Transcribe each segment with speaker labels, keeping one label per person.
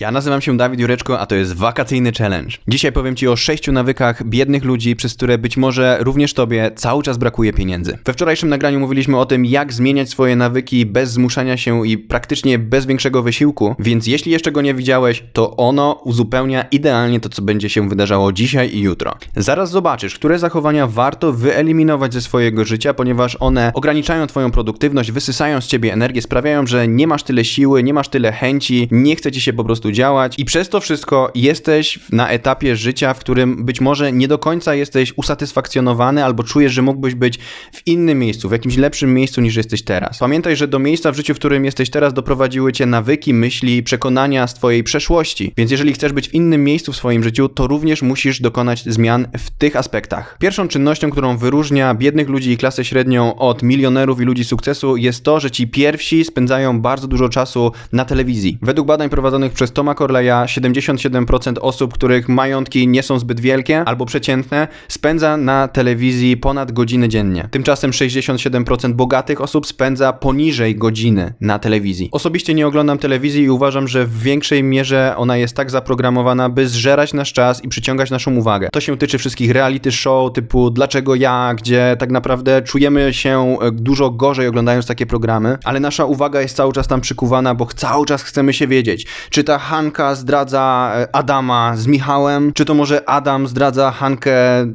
Speaker 1: Ja nazywam się Dawid Jureczko, a to jest wakacyjny challenge. Dzisiaj powiem Ci o sześciu nawykach biednych ludzi, przez które być może również Tobie cały czas brakuje pieniędzy. We wczorajszym nagraniu mówiliśmy o tym, jak zmieniać swoje nawyki bez zmuszania się i praktycznie bez większego wysiłku, więc jeśli jeszcze go nie widziałeś, to ono uzupełnia idealnie to, co będzie się wydarzało dzisiaj i jutro. Zaraz zobaczysz, które zachowania warto wyeliminować ze swojego życia, ponieważ one ograniczają Twoją produktywność, wysysają z Ciebie energię, sprawiają, że nie masz tyle siły, nie masz tyle chęci, nie chce Ci się po prostu działać i przez to wszystko jesteś na etapie życia, w którym być może nie do końca jesteś usatysfakcjonowany albo czujesz, że mógłbyś być w innym miejscu, w jakimś lepszym miejscu niż jesteś teraz. Pamiętaj, że do miejsca w życiu, w którym jesteś teraz doprowadziły cię nawyki, myśli, przekonania z twojej przeszłości. Więc jeżeli chcesz być w innym miejscu w swoim życiu, to również musisz dokonać zmian w tych aspektach. Pierwszą czynnością, którą wyróżnia biednych ludzi i klasę średnią od milionerów i ludzi sukcesu jest to, że ci pierwsi spędzają bardzo dużo czasu na telewizji. Według badań prowadzonych przez Toma Corleya 77% osób, których majątki nie są zbyt wielkie albo przeciętne, spędza na telewizji ponad godzinę dziennie. Tymczasem 67% bogatych osób spędza poniżej godziny na telewizji. Osobiście nie oglądam telewizji i uważam, że w większej mierze ona jest tak zaprogramowana, by zżerać nasz czas i przyciągać naszą uwagę. To się tyczy wszystkich reality show typu Dlaczego ja, gdzie tak naprawdę czujemy się e, dużo gorzej oglądając takie programy, ale nasza uwaga jest cały czas tam przykuwana, bo cały czas chcemy się wiedzieć, czy ta Hanka zdradza e, Adama z Michałem, czy to może Adam zdradza Hankę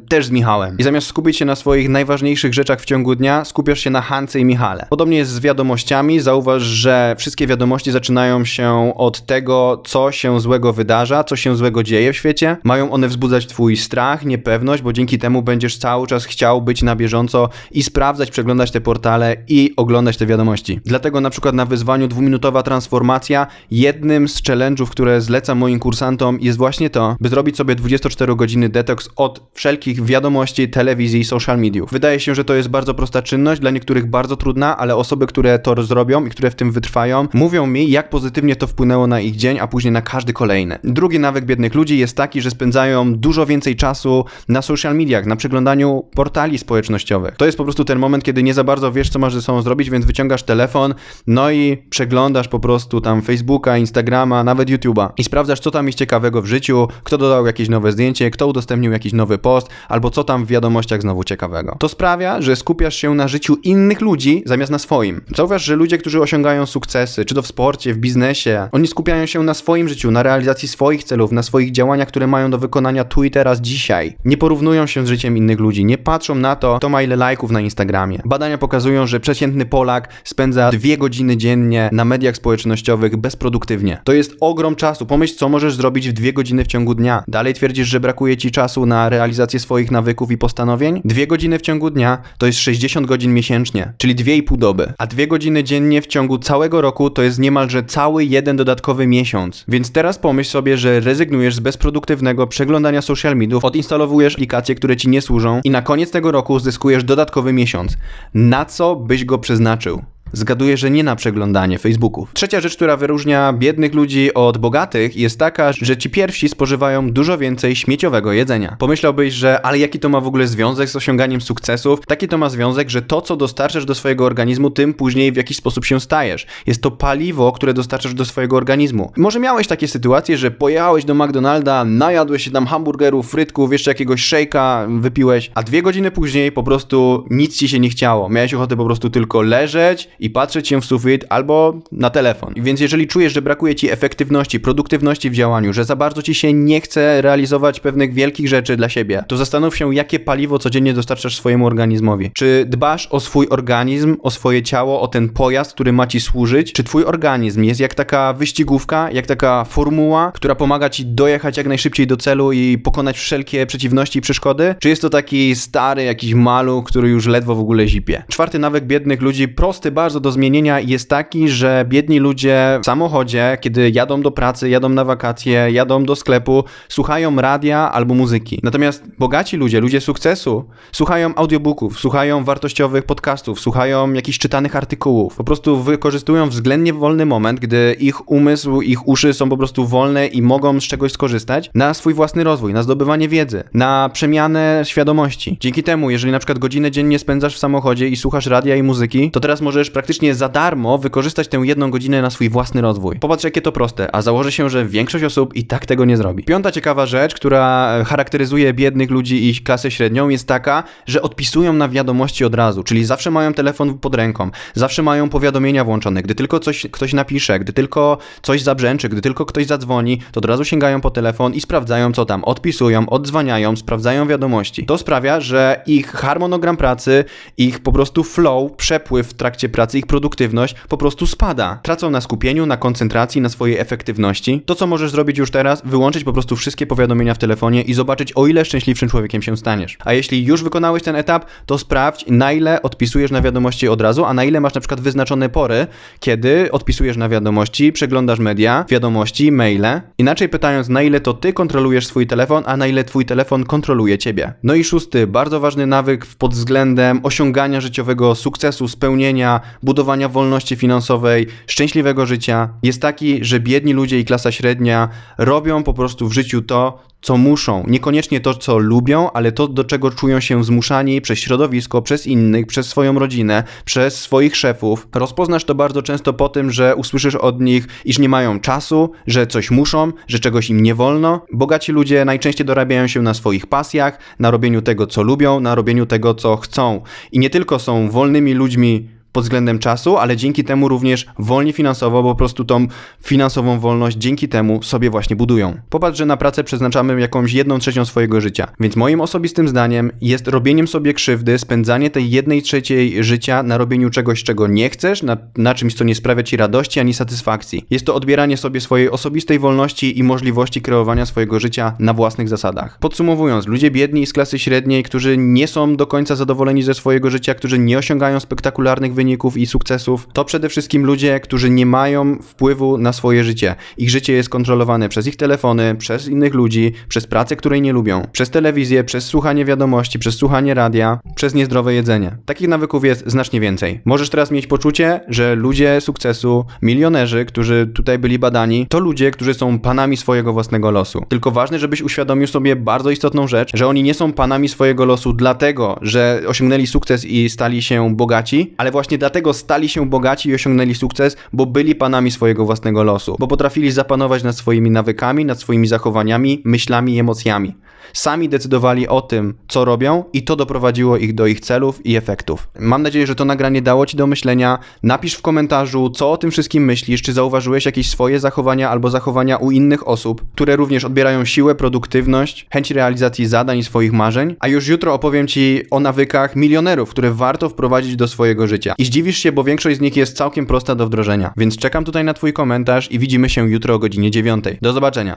Speaker 1: też z Michałem. I zamiast skupić się na swoich najważniejszych rzeczach w ciągu dnia, skupiasz się na Hance i Michale. Podobnie jest z wiadomościami. Zauważ, że wszystkie wiadomości zaczynają się od tego, co się złego wydarza, co się złego dzieje w świecie. Mają one wzbudzać twój strach, niepewność, bo dzięki temu będziesz cały czas chciał być na bieżąco i sprawdzać, przeglądać te portale i oglądać te wiadomości. Dlatego na przykład na wyzwaniu dwuminutowa transformacja jednym z challenge'ów, które zlecam moim kursantom jest właśnie to, by zrobić sobie 24 godziny detoks od wszelkich wiadomości, telewizji i social mediów. Wydaje się, że to jest bardzo prosta czynność, dla niektórych bardzo trudna, ale osoby, które to zrobią i które w tym wytrwają, mówią mi, jak pozytywnie to wpłynęło na ich dzień, a później na każdy kolejny. Drugi nawyk biednych ludzi jest taki, że spędzają dużo więcej czasu na social mediach, na przeglądaniu portali społecznościowych. To jest po prostu ten moment, kiedy nie za bardzo wiesz, co masz ze sobą zrobić, więc wyciągasz telefon, no i przeglądasz po prostu tam Facebooka, Instagrama, nawet YouTube'a i sprawdzasz, co tam jest ciekawego w życiu, kto dodał jakieś nowe zdjęcie, kto udostępnił jakiś nowy post, albo co tam w wiadomościach znowu ciekawego. To sprawia, że skupiasz się na życiu innych ludzi zamiast na swoim. Zauważ, że ludzie, którzy osiągają sukcesy, czy to w sporcie, w biznesie, oni skupiają się na swoim życiu, na realizacji swoich celów, na swoich działaniach, które mają do wykonania tu i teraz, dzisiaj. Nie porównują się z życiem innych ludzi, nie patrzą na to, kto ma ile lajków na Instagramie. Badania pokazują, że przeciętny Polak spędza dwie godziny dziennie na mediach społecznościowych bezproduktywnie. To jest ogrom czasu. Pomyśl, co możesz zrobić w dwie godziny w ciągu dnia. Dalej twierdzisz, że brakuje ci czasu na realizację swoich nawyków i postanowień? Dwie godziny w ciągu dnia to jest 60 godzin miesięcznie, czyli dwie i pół doby. A dwie godziny dziennie w ciągu całego roku to jest niemalże cały jeden dodatkowy miesiąc. Więc teraz pomyśl sobie, że rezygnujesz z bezproduktywnego przeglądania social mediów, odinstalowujesz aplikacje, które ci nie służą i na koniec tego roku zyskujesz dodatkowy miesiąc. Na co byś go przeznaczył? Zgaduję, że nie na przeglądanie Facebooków. Trzecia rzecz, która wyróżnia biednych ludzi od bogatych, jest taka, że ci pierwsi spożywają dużo więcej śmieciowego jedzenia. Pomyślałbyś, że ale jaki to ma w ogóle związek z osiąganiem sukcesów? Taki to ma związek, że to, co dostarczasz do swojego organizmu, tym później w jakiś sposób się stajesz. Jest to paliwo, które dostarczasz do swojego organizmu. Może miałeś takie sytuacje, że pojechałeś do McDonalda, najadłeś się tam hamburgerów, frytków, jeszcze jakiegoś szejka wypiłeś, a dwie godziny później po prostu nic ci się nie chciało. Miałeś ochotę po prostu tylko leżeć i patrzeć się w sufit albo na telefon. Więc jeżeli czujesz, że brakuje ci efektywności, produktywności w działaniu, że za bardzo ci się nie chce realizować pewnych wielkich rzeczy dla siebie, to zastanów się, jakie paliwo codziennie dostarczasz swojemu organizmowi. Czy dbasz o swój organizm, o swoje ciało, o ten pojazd, który ma ci służyć? Czy twój organizm jest jak taka wyścigówka, jak taka formuła, która pomaga ci dojechać jak najszybciej do celu i pokonać wszelkie przeciwności i przeszkody? Czy jest to taki stary jakiś maluch, który już ledwo w ogóle zipie? Czwarty nawyk biednych ludzi, prosty bardzo bardzo do zmienienia jest taki, że biedni ludzie w samochodzie, kiedy jadą do pracy, jadą na wakacje, jadą do sklepu, słuchają radia albo muzyki. Natomiast bogaci ludzie, ludzie sukcesu, słuchają audiobooków, słuchają wartościowych podcastów, słuchają jakichś czytanych artykułów. Po prostu wykorzystują względnie wolny moment, gdy ich umysł, ich uszy są po prostu wolne i mogą z czegoś skorzystać na swój własny rozwój, na zdobywanie wiedzy, na przemianę świadomości. Dzięki temu, jeżeli na przykład godzinę dziennie spędzasz w samochodzie i słuchasz radia i muzyki, to teraz możesz praktycznie za darmo wykorzystać tę jedną godzinę na swój własny rozwój. Popatrz, jakie to proste, a założę się, że większość osób i tak tego nie zrobi. Piąta ciekawa rzecz, która e, charakteryzuje biednych ludzi i klasę średnią, jest taka, że odpisują na wiadomości od razu, czyli zawsze mają telefon pod ręką, zawsze mają powiadomienia włączone. Gdy tylko coś, ktoś napisze, gdy tylko coś zabrzęczy, gdy tylko ktoś zadzwoni, to od razu sięgają po telefon i sprawdzają, co tam. Odpisują, odzwaniają, sprawdzają wiadomości. To sprawia, że ich harmonogram pracy, ich po prostu flow, przepływ w trakcie pracy, ich produktywność po prostu spada. Tracą na skupieniu, na koncentracji, na swojej efektywności. To, co możesz zrobić już teraz, wyłączyć po prostu wszystkie powiadomienia w telefonie i zobaczyć, o ile szczęśliwszym człowiekiem się staniesz. A jeśli już wykonałeś ten etap, to sprawdź, na ile odpisujesz na wiadomości od razu, a na ile masz na przykład wyznaczone pory, kiedy odpisujesz na wiadomości, przeglądasz media, wiadomości, maile. Inaczej pytając, na ile to ty kontrolujesz swój telefon, a na ile twój telefon kontroluje ciebie. No i szósty, bardzo ważny nawyk pod względem osiągania życiowego sukcesu, spełnienia, budowania wolności finansowej, szczęśliwego życia jest taki, że biedni ludzie i klasa średnia robią po prostu w życiu to, co muszą. Niekoniecznie to, co lubią, ale to, do czego czują się zmuszani przez środowisko, przez innych, przez swoją rodzinę, przez swoich szefów. Rozpoznasz to bardzo często po tym, że usłyszysz od nich, iż nie mają czasu, że coś muszą, że czegoś im nie wolno. Bogaci ludzie najczęściej dorabiają się na swoich pasjach, na robieniu tego, co lubią, na robieniu tego, co chcą. I nie tylko są wolnymi ludźmi, pod względem czasu, ale dzięki temu również wolni finansowo, bo po prostu tą finansową wolność dzięki temu sobie właśnie budują. Popatrz, że na pracę przeznaczamy jakąś jedną trzecią swojego życia, więc moim osobistym zdaniem jest robieniem sobie krzywdy, spędzanie tej jednej trzeciej życia na robieniu czegoś, czego nie chcesz, na, na czymś, co nie sprawia ci radości ani satysfakcji. Jest to odbieranie sobie swojej osobistej wolności i możliwości kreowania swojego życia na własnych zasadach. Podsumowując, ludzie biedni z klasy średniej, którzy nie są do końca zadowoleni ze swojego życia, którzy nie osiągają spektakularnych wyników, wyników i sukcesów, to przede wszystkim ludzie, którzy nie mają wpływu na swoje życie. Ich życie jest kontrolowane przez ich telefony, przez innych ludzi, przez pracę, której nie lubią, przez telewizję, przez słuchanie wiadomości, przez słuchanie radia, przez niezdrowe jedzenie. Takich nawyków jest znacznie więcej. Możesz teraz mieć poczucie, że ludzie sukcesu, milionerzy, którzy tutaj byli badani, to ludzie, którzy są panami swojego własnego losu. Tylko ważne, żebyś uświadomił sobie bardzo istotną rzecz, że oni nie są panami swojego losu dlatego, że osiągnęli sukces i stali się bogaci, ale dlatego stali się bogaci i osiągnęli sukces, bo byli panami swojego własnego losu, bo potrafili zapanować nad swoimi nawykami, nad swoimi zachowaniami, myślami i emocjami. Sami decydowali o tym, co robią, i to doprowadziło ich do ich celów i efektów. Mam nadzieję, że to nagranie dało Ci do myślenia. Napisz w komentarzu, co o tym wszystkim myślisz, czy zauważyłeś jakieś swoje zachowania albo zachowania u innych osób, które również odbierają siłę, produktywność, chęć realizacji zadań i swoich marzeń. A już jutro opowiem Ci o nawykach milionerów, które warto wprowadzić do swojego życia. I zdziwisz się, bo większość z nich jest całkiem prosta do wdrożenia. Więc czekam tutaj na Twój komentarz i widzimy się jutro o godzinie 9. Do zobaczenia.